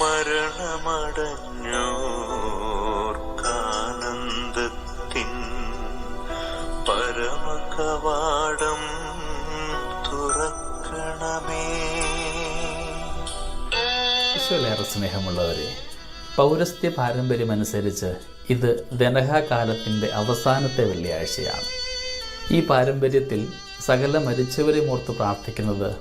മരണമടഞ്ഞോർക്കാനന്ദത്തിൻ പരമകവാടം തുറക്കണമേ. സ്നേഹമുള്ളവരെ പൗരസ്ത്യ പാരമ്പര്യമനുസരിച്ച് ഇത് ദനഹാകാലത്തിന്റെ അവസാനത്തെ വെള്ളിയാഴ്ചയാണ്. ഈ പാരമ്പര്യത്തിൽ സകല മരിച്ചവരെ ഓർത്ത് പ്രാർത്ഥിക്കുന്നത്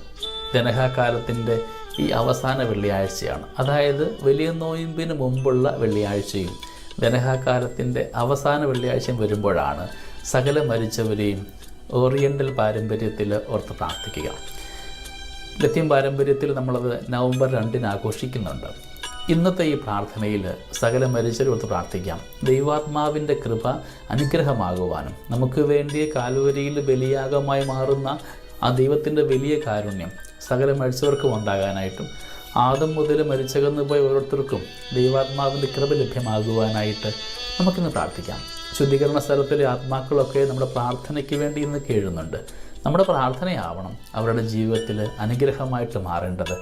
ദനഹാകാലത്തിന്റെ ഈ അവസാന വെള്ളിയാഴ്ചയാണ്. അതായത് വലിയ നോയിമ്പിന് മുമ്പുള്ള വെള്ളിയാഴ്ചയും ദനഹാകാലത്തിന്റെ അവസാന വെള്ളിയാഴ്ചയും വരുമ്പോഴാണ് സകല മരിച്ചവരെയും ഓറിയന്റൽ പാരമ്പര്യത്തിൽ ഓർത്ത് പ്രാർത്ഥിക്കുക. ലത്തീൻ പാരമ്പര്യത്തിൽ നമ്മളത് നവംബർ രണ്ടിന് ആഘോഷിക്കുന്നുണ്ട്. ഇന്നത്തെ ഈ പ്രാർത്ഥനയിൽ സകല മരിച്ചവരോട് പ്രാർത്ഥിക്കാം. ദൈവാത്മാവിന്റെ കൃപ അനുഗ്രഹമാകുവാനും നമുക്ക് വേണ്ടി കാലുവരിയിൽ ബലിയാഗമായി മാറുന്ന ആ ദൈവത്തിന്റെ വലിയ കാരുണ്യം സകല മരിച്ചവർക്കും ഉണ്ടാകാനായിട്ടും ആദം മുതൽ മരിച്ചകന്നു പോയ ഓരോരുത്തർക്കും ദൈവാത്മാവിന്റെ കൃപ ലഭ്യമാകുവാനായിട്ട് നമുക്കിന്ന് പ്രാർത്ഥിക്കാം. ശുദ്ധീകരണ സ്ഥലത്തിലെ ആത്മാക്കളൊക്കെ നമ്മുടെ പ്രാർത്ഥനയ്ക്ക് വേണ്ടി ഇന്ന് കേഴുന്നുണ്ട്. നമ്മുടെ പ്രാർത്ഥനയാവണം അവരുടെ ജീവിതത്തിൽ അനുഗ്രഹമായിട്ട് മാറേണ്ടത്.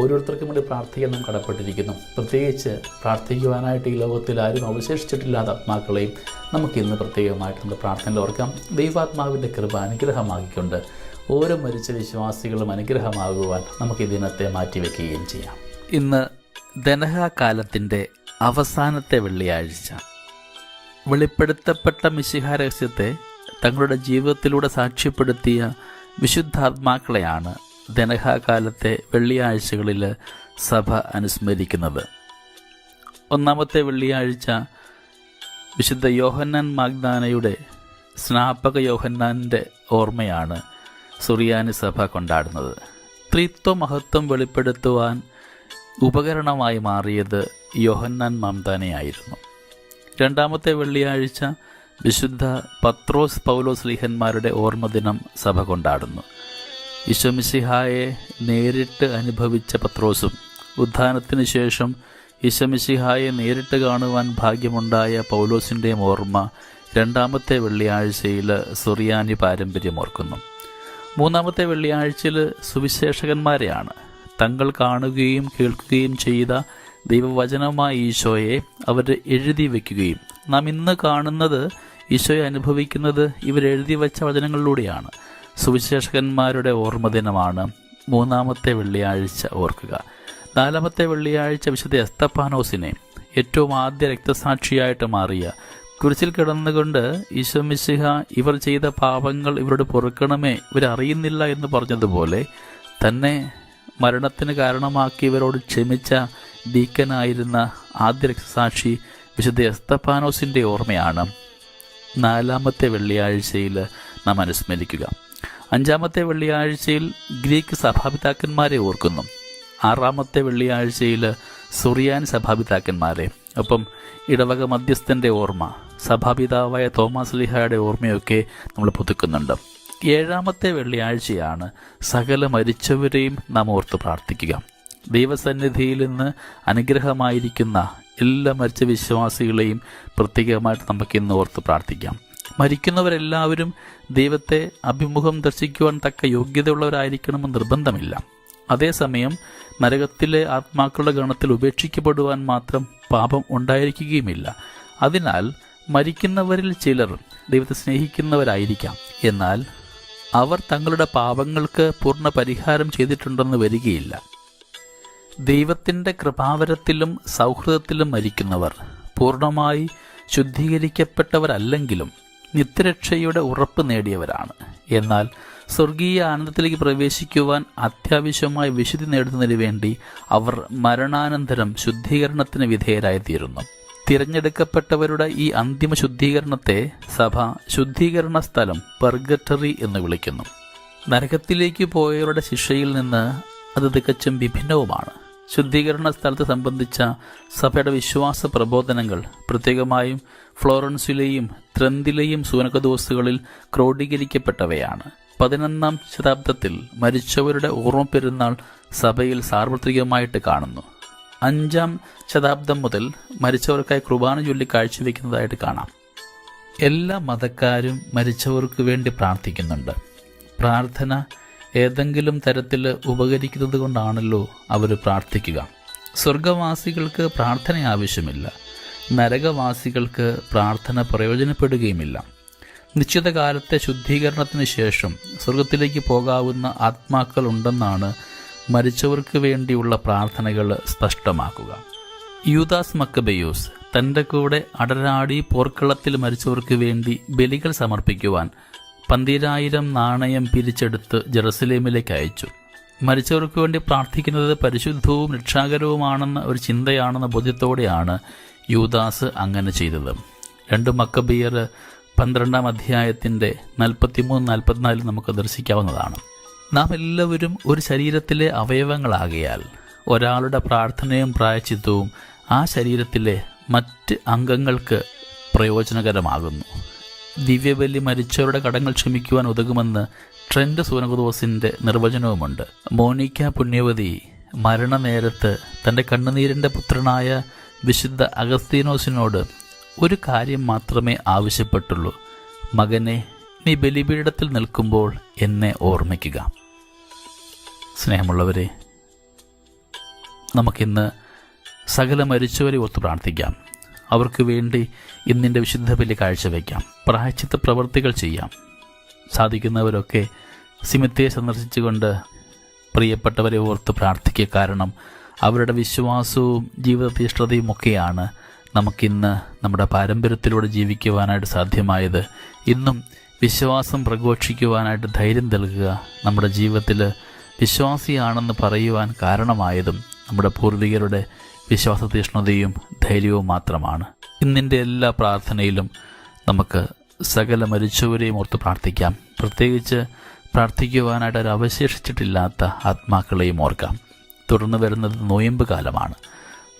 ഓരോരുത്തർക്കും വേണ്ടി പ്രാർത്ഥിക്കാൻ നാം കടപ്പെട്ടിരിക്കുന്നു. പ്രത്യേകിച്ച് പ്രാർത്ഥിക്കുവാനായിട്ട് ഈ ലോകത്തിൽ ആരും അവശേഷിച്ചിട്ടില്ലാത്ത ആത്മാക്കളെയും നമുക്കിന്ന് പ്രത്യേകമായിട്ട് നമ്മുടെ പ്രാർത്ഥനയിൽ ഓർക്കാം. ദൈവാത്മാവിന്റെ കൃപ അനുഗ്രഹമാക്കിക്കൊണ്ട് ഓരോ മരിച്ച വിശ്വാസികളും അനുഗ്രഹമാകുവാൻ നമുക്ക് ഈ ദിനത്തെ മാറ്റിവെക്കുകയും ചെയ്യാം. ഇന്ന് ധനഹാകാലത്തിന്റെ അവസാനത്തെ വെള്ളിയാഴ്ച. വെളിപ്പെടുത്തപ്പെട്ട മിശിഹ രഹസ്യത്തെ തങ്ങളുടെ ജീവിതത്തിലൂടെ സാക്ഷ്യപ്പെടുത്തിയ വിശുദ്ധാത്മാക്കളെയാണ് ധനഹാകാലത്തെ വെള്ളിയാഴ്ചകളിൽ സഭ അനുസ്മരിക്കുന്നത്. ഒന്നാമത്തെ വെള്ളിയാഴ്ച വിശുദ്ധ യോഹന്നാൻ മാഗ്ദാനയുടെ സ്നാപക യോഹന്നാന്റെ ഓർമ്മയാണ് സുറിയാനി സഭ കൊണ്ടാടുന്നത്. ത്രിത്വ മഹത്വം വെളിപ്പെടുത്തുവാൻ ഉപകരണമായി മാറിയത് യോഹന്നാൻ മാംദാനയായിരുന്നു രണ്ടാമത്തെ വെള്ളിയാഴ്ച വിശുദ്ധ പത്രോസ് പൗലോസ് ലീഹന്മാരുടെ ഓർമ്മദിനം സഭ കൊണ്ടാടുന്നു. ഇശമിസിഹായെ നേരിട്ട് അനുഭവിച്ച പത്രോസും ഉത്ഥാനത്തിന് ശേഷം ഇശമിസിഹായെ നേരിട്ട് കാണുവാൻ ഭാഗ്യമുണ്ടായ പൗലോസിന്റെയും ഓർമ്മ രണ്ടാമത്തെ വെള്ളിയാഴ്ചയിൽ സുറിയാനി പാരമ്പര്യം ഓർക്കുന്നു മൂന്നാമത്തെ വെള്ളിയാഴ്ചയിൽ സുവിശേഷകന്മാരെയാണ്. തങ്ങൾ കാണുകയും കേൾക്കുകയും ചെയ്ത ദൈവവചനമായ ഈശോയെ അവർ എഴുതി വയ്ക്കുകയും. നാം ഇന്ന് കാണുന്നത് ഈശോയെ അനുഭവിക്കുന്നത് ഇവരെഴുതി വച്ച വചനങ്ങളിലൂടെയാണ്. സുവിശേഷകന്മാരുടെ ഓർമ്മദിനമാണ് മൂന്നാമത്തെ വെള്ളിയാഴ്ച ഓർക്കുക. നാലാമത്തെ വെള്ളിയാഴ്ച വിശുദ്ധ എസ്തപ്പാനോസിനെ ഏറ്റവും ആദ്യ രക്തസാക്ഷിയായിട്ട് മാറിയ കുരിശിൽ കിടന്നുകൊണ്ട് ഈശോമിശിഹ ഇവർ ചെയ്ത പാപങ്ങൾ ഇവരോട് പൊറുക്കണമേ ഇവരറിയുന്നില്ല എന്ന് പറഞ്ഞതുപോലെ തന്നെ മരണത്തിന് കാരണമാക്കി ഇവരോട് ക്ഷമിച്ച ഡീക്കനായിരുന്ന ആദ്യ രക്തസാക്ഷി വിശുദ്ധ എസ്തപ്പാനോസിന്റെ ഓർമ്മയാണ്. നാലാമത്തെ വെള്ളിയാഴ്ചയിൽ നാം അനുസ്മരിക്കുക. അഞ്ചാമത്തെ വെള്ളിയാഴ്ചയിൽ ഗ്രീക്ക് സഭാപിതാക്കന്മാരെ ഓർക്കുന്നു. ആറാമത്തെ വെള്ളിയാഴ്ചയിൽ സുറിയാൻ സഭാപിതാക്കന്മാരെ. ഒപ്പം ഇടവക മധ്യസ്ഥന്റെ ഓർമ്മ. സഭാപിതാവായ തോമസ് ലിഹായുടെ ഓർമ്മയൊക്കെ നമ്മൾ പുതുക്കുന്നുണ്ട്. ഏഴാമത്തെ വെള്ളിയാഴ്ചയാണ് സകല മരിച്ചവരെയും നാം ഓർത്ത് പ്രാർത്ഥിക്കുക. ദൈവസന്നിധിയിൽ നിന്ന് അനുഗ്രഹമായിരിക്കുന്ന എല്ലാ മരിച്ച വിശ്വാസികളെയും പ്രത്യേകമായിട്ട് നമുക്ക് ഇന്ന് ഓർത്ത് പ്രാർത്ഥിക്കാം. മരിക്കുന്നവരെല്ലാവരും ദൈവത്തെ അഭിമുഖം ദർശിക്കുവാൻ തക്ക യോഗ്യതയുള്ളവരായിരിക്കണമെന്ന് നിർബന്ധമില്ല. അതേസമയം നരകത്തിലെ ആത്മാക്കളുടെ ഗണത്തിൽ ഉപേക്ഷിക്കപ്പെടുവാൻ മാത്രം പാപം ഉണ്ടായിരിക്കുകയുമില്ല. അതിനാൽ മരിക്കുന്നവരിൽ ചിലർ ദൈവത്തെ സ്നേഹിക്കുന്നവരായിരിക്കാം. എന്നാൽ അവർ തങ്ങളുടെ പാപങ്ങൾക്ക് പൂർണ പരിഹാരം ചെയ്തിട്ടുണ്ടെന്ന് വരികയില്ല. ദൈവത്തിന്റെ കൃപാവരത്തിലും സൗഹൃദത്തിലും മരിക്കുന്നവർ പൂർണമായി ശുദ്ധീകരിക്കപ്പെട്ടവരല്ലെങ്കിലും നിത്യരക്ഷയുടെ ഉറപ്പ് നേടിയവരാണ്. എന്നാൽ സ്വർഗീയ ആനന്ദത്തിലേക്ക് പ്രവേശിക്കുവാൻ അത്യാവശ്യമായ വിശുദ്ധി നേടുന്നതിന് വേണ്ടി അവർ മരണാനന്തരം ശുദ്ധീകരണത്തിന് വിധേയരായിത്തീരുന്നു. തിരഞ്ഞെടുക്കപ്പെട്ടവരുടെ ഈ അന്തിമ ശുദ്ധീകരണത്തെ സഭ ശുദ്ധീകരണ സ്ഥലം പെർഗറ്ററി എന്ന് വിളിക്കുന്നു. നരകത്തിലേക്ക് പോയവരുടെ ശിക്ഷയിൽ നിന്ന് അത് തികച്ചും വിഭിന്നവുമാണ്. ശുദ്ധീകരണ സ്ഥലത്തെ സംബന്ധിച്ച സഭയുടെ വിശ്വാസ പ്രബോധനങ്ങൾ പ്രത്യേകമായും ഫ്ലോറൻസിലെയും ത്രന്തിലെയും സൂനകദോസുകളിൽ ക്രോഡീകരിക്കപ്പെട്ടവയാണ്. പതിനൊന്നാം ശതാബ്ദത്തിൽ മരിച്ചവരുടെ ഓർമ്മ പെരുന്നാൾ സഭയിൽ സാർവത്രികമായിട്ട് കാണുന്നു. അഞ്ചാം ശതാബ്ദം മുതൽ മരിച്ചവർക്കായി കുർബാന ചൊല്ലി കാഴ്ചവെക്കുന്നതായിട്ട് കാണാം. എല്ലാ മതക്കാരും മരിച്ചവർക്ക് വേണ്ടി പ്രാർത്ഥിക്കുന്നുണ്ട്. പ്രാർത്ഥന ഏതെങ്കിലും തരത്തിൽ ഉപകരിക്കുന്നത് കൊണ്ടാണല്ലോ അവർ പ്രാർത്ഥിക്കുക. സ്വർഗവാസികൾക്ക് പ്രാർത്ഥന ആവശ്യമില്ല. നരകവാസികൾക്ക് പ്രാർത്ഥന പ്രയോജനപ്പെടുകയുമില്ല. നിശ്ചിത കാലത്തെ ശുദ്ധീകരണത്തിന് ശേഷം സ്വർഗത്തിലേക്ക് പോകാവുന്ന ആത്മാക്കൾ ഉണ്ടെന്നാണ് മരിച്ചവർക്ക് വേണ്ടിയുള്ള പ്രാർത്ഥനകൾ സ്പഷ്ടമാക്കുക. യൂദാസ് മക്കബയൂസ് തന്റെ കൂടെ അടരാടി പോർക്കളത്തിൽ മരിച്ചവർക്ക് വേണ്ടി ബലികൾ സമർപ്പിക്കുവാൻ പന്തിരായിരം നാണയം പിരിച്ചെടുത്ത് ജെറുസലേമിലേക്ക് അയച്ചു. മരിച്ചവർക്ക് വേണ്ടി പ്രാർത്ഥിക്കുന്നത് പരിശുദ്ധവും രക്ഷാകരവുമാണെന്ന ഒരു ചിന്തയാണെന്ന ബോധ്യത്തോടെയാണ് യൂദാസ് അങ്ങനെ ചെയ്തത്. രണ്ട് മക്കബിയർ പന്ത്രണ്ടാം അധ്യായത്തിന്റെ നാൽപ്പത്തിമൂന്ന് നാൽപ്പത്തിനാലിൽ നമുക്ക് ദർശിക്കാവുന്നതാണ്. നാം എല്ലാവരും ഒരു ശരീരത്തിലെ അവയവങ്ങളാകിയാൽ ഒരാളുടെ പ്രാർത്ഥനയും പ്രായച്ചിത്വവും ആ ശരീരത്തിലെ മറ്റ് അംഗങ്ങൾക്ക് പ്രയോജനകരമാകുന്നു. ദിവ്യബലി മരിച്ചവരുടെ കടങ്ങൾ ക്ഷമിക്കുവാൻ ഉതകുമെന്ന് ട്രെൻഡ് സൂനകുദോസിന്റെ നിർവചനവുമുണ്ട്. മോണിക്ക പുണ്യവതി മരണനേരത്ത് തന്റെ കണ്ണുനീരിന്റെ പുത്രനായ വിശുദ്ധ അഗസ്തീനോസിനോട് ഒരു കാര്യം മാത്രമേ ആവശ്യപ്പെട്ടുള്ളൂ. മകനെ നീ ബലിപീഠത്തിൽ നിൽക്കുമ്പോൾ എന്നെ ഓർമ്മിക്കുക. സ്നേഹമുള്ളവരെ നമുക്കിന്ന് സകല മരിച്ചവരെ ഓർത്ത് പ്രാർത്ഥിക്കാം. അവർക്ക് വേണ്ടി ഇന്നിന്റെ വിശുദ്ധ ബലി കാഴ്ചവെക്കാം. പ്രായച്ചിത്ത പ്രവർത്തികൾ ചെയ്യാം. സാധിക്കുന്നവരൊക്കെ സിമിത്തയെ സന്ദർശിച്ചുകൊണ്ട് പ്രിയപ്പെട്ടവരെ ഓർത്ത് പ്രാർത്ഥിക്കുക. കാരണം അവരുടെ വിശ്വാസവും ജീവിതതീഷ്ണതയും ഒക്കെയാണ് നമുക്കിന്ന് നമ്മുടെ പാരമ്പര്യത്തിലൂടെ ജീവിക്കുവാനായിട്ട് സാധ്യമായത്. ഇന്നും വിശ്വാസം പ്രഘോഷിക്കുവാനായിട്ട് ധൈര്യം നൽകുക നമ്മുടെ ജീവിതത്തിൽ വിശ്വാസിയാണെന്ന് പറയുവാൻ കാരണമായതും നമ്മുടെ പൂർവികരുടെ വിശ്വാസ തീഷ്ണതയും ധൈര്യവും മാത്രമാണ്. ഇന്നിന്റെ എല്ലാ പ്രാർത്ഥനയിലും നമുക്ക് സകല മരിച്ചവരെയും ഓർത്ത് പ്രാർത്ഥിക്കാം. പ്രത്യേകിച്ച് പ്രാർത്ഥിക്കുവാനായിട്ട് അവശേഷിച്ചിട്ടില്ലാത്ത ആത്മാക്കളെയും ഓർക്കാം. തുടർന്ന് വരുന്നത് നോയമ്പ് കാലമാണ്.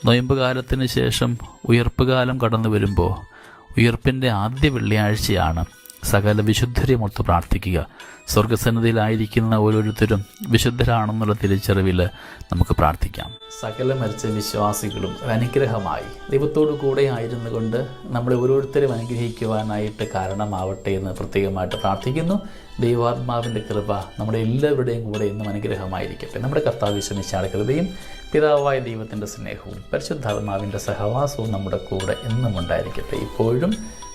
നോയമ്പ് കാലത്തിന് ശേഷം ഉയർപ്പ് കാലം കടന്നു വരുമ്പോൾ ഉയർപ്പിന്റെ ആദ്യ വെള്ളിയാഴ്ചയാണ് സകല വിശുദ്ധരെ ഓർത്ത് പ്രാർത്ഥിക്കുക. സ്വർഗസന്നിധിയിലായിരിക്കുന്ന ഓരോരുത്തരും വിശുദ്ധരാണെന്നുള്ള തിരിച്ചറിവിൽ നമുക്ക് പ്രാർത്ഥിക്കാം. സകല മരിച്ച വിശ്വാസികളും അനുഗ്രഹമായി. ദൈവത്തോടു കൂടെ ആയിരുന്നു കൊണ്ട് നമ്മളെ ഓരോരുത്തരും അനുഗ്രഹിക്കുവാനായിട്ട് കാരണമാവട്ടെ എന്ന് പ്രത്യേകമായിട്ട് പ്രാർത്ഥിക്കുന്നു. ദൈവാത്മാവിന്റെ കൃപ നമ്മുടെ എല്ലാവരുടെയും കൂടെ ഇന്നും അനുഗ്രഹമായിരിക്കട്ടെ. നമ്മുടെ കർത്താവ് വിശ്വമിച്ചാണ് കൃപയും പിതാവായ ദൈവത്തിന്റെ സ്നേഹവും പരിശുദ്ധാത്മാവിന്റെ സഹവാസവും നമ്മുടെ കൂടെ എന്നും ഉണ്ടായിരിക്കട്ടെ. ഇപ്പോഴും